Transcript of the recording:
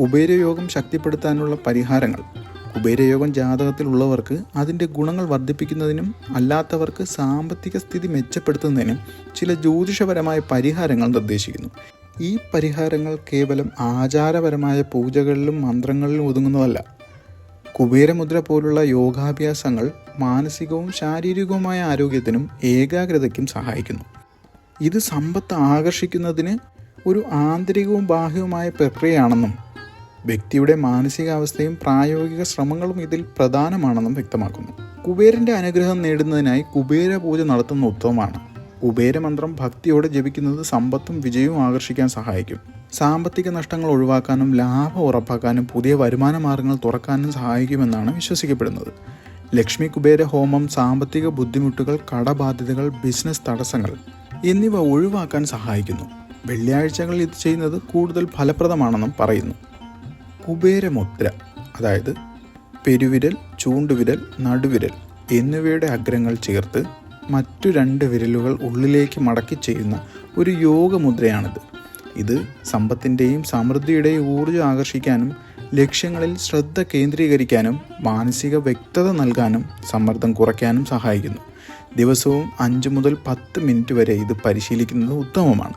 കുബേരയോഗം ശക്തിപ്പെടുത്താനുള്ള പരിഹാരങ്ങൾ. കുബേരയോഗം ജാതകത്തിലുള്ളവർക്ക് അതിന്റെ ഗുണങ്ങൾ വർദ്ധിപ്പിക്കുന്നതിനും അല്ലാത്തവർക്ക് സാമ്പത്തിക സ്ഥിതി മെച്ചപ്പെടുത്തുന്നതിനും ചില ജ്യോതിഷപരമായ പരിഹാരങ്ങൾ നിർദ്ദേശിക്കുന്നു. ഈ പരിഹാരങ്ങൾ കേവലം ആചാരപരമായ പൂജകളിലും മന്ത്രങ്ങളിലും ഒതുങ്ങുന്നതല്ല. കുബേരമുദ്ര പോലുള്ള യോഗാഭ്യാസങ്ങൾ മാനസികവും ശാരീരികവുമായ ആരോഗ്യത്തിനും ഏകാഗ്രതയ്ക്കും സഹായിക്കുന്നു. ഇത് സമ്പത്ത് ആകർഷിക്കുന്നതിന് ഒരു ആന്തരികവും ബാഹ്യവുമായ പ്രക്രിയയാണെന്നും വ്യക്തിയുടെ മാനസികാവസ്ഥയും പ്രായോഗിക ശ്രമങ്ങളും ഇതിൽ പ്രധാനമാണെന്നും വ്യക്തമാക്കുന്നു. കുബേരന്റെ അനുഗ്രഹം നേടുന്നതിനായി കുബേര പൂജ നടത്തുന്ന ഉത്തമമാണ് കുബേരമന്ത്രം ഭക്തിയോടെ ജപിക്കുന്നത് സമ്പത്തും വിജയവും ആകർഷിക്കാൻ സഹായിക്കും. സാമ്പത്തിക നഷ്ടങ്ങൾ ഒഴിവാക്കാനും ലാഭം ഉറപ്പാക്കാനും പുതിയ വരുമാന മാർഗങ്ങൾ തുറക്കാനും സഹായിക്കുമെന്നാണ് വിശ്വസിക്കപ്പെടുന്നത്. ലക്ഷ്മി കുബേര ഹോമം സാമ്പത്തിക ബുദ്ധിമുട്ടുകൾ കടബാധ്യതകൾ ബിസിനസ് തടസ്സങ്ങൾ എന്നിവ ഒഴിവാക്കാൻ സഹായിക്കുന്നു. വെള്ളിയാഴ്ചകളിൽ ഇത് ചെയ്യുന്നത് കൂടുതൽ ഫലപ്രദമാണെന്നും പറയുന്നു. കുബേരമുദ്ര അതായത് പെരുവിരൽ ചൂണ്ടുവിരൽ നടുവിരൽ എന്നിവയുടെ അഗ്രങ്ങൾ ചേർത്ത് മറ്റു രണ്ട് വിരലുകൾ ഉള്ളിലേക്ക് മടക്കി ചെയ്യുന്ന ഒരു യോഗമുദ്രയാണിത്. ഇത് സമ്പത്തിന്റെയും സമൃദ്ധിയുടെയും ഊർജം ആകർഷിക്കാനും ലക്ഷ്യങ്ങളിൽ ശ്രദ്ധ കേന്ദ്രീകരിക്കാനും മാനസിക വ്യക്തത നൽകാനും സമ്മർദ്ദം കുറയ്ക്കാനും സഹായിക്കുന്നു. ദിവസവും അഞ്ച് മുതൽ പത്ത് മിനിറ്റ് വരെ ഇത് പരിശീലിക്കുന്നത് ഉത്തമമാണ്.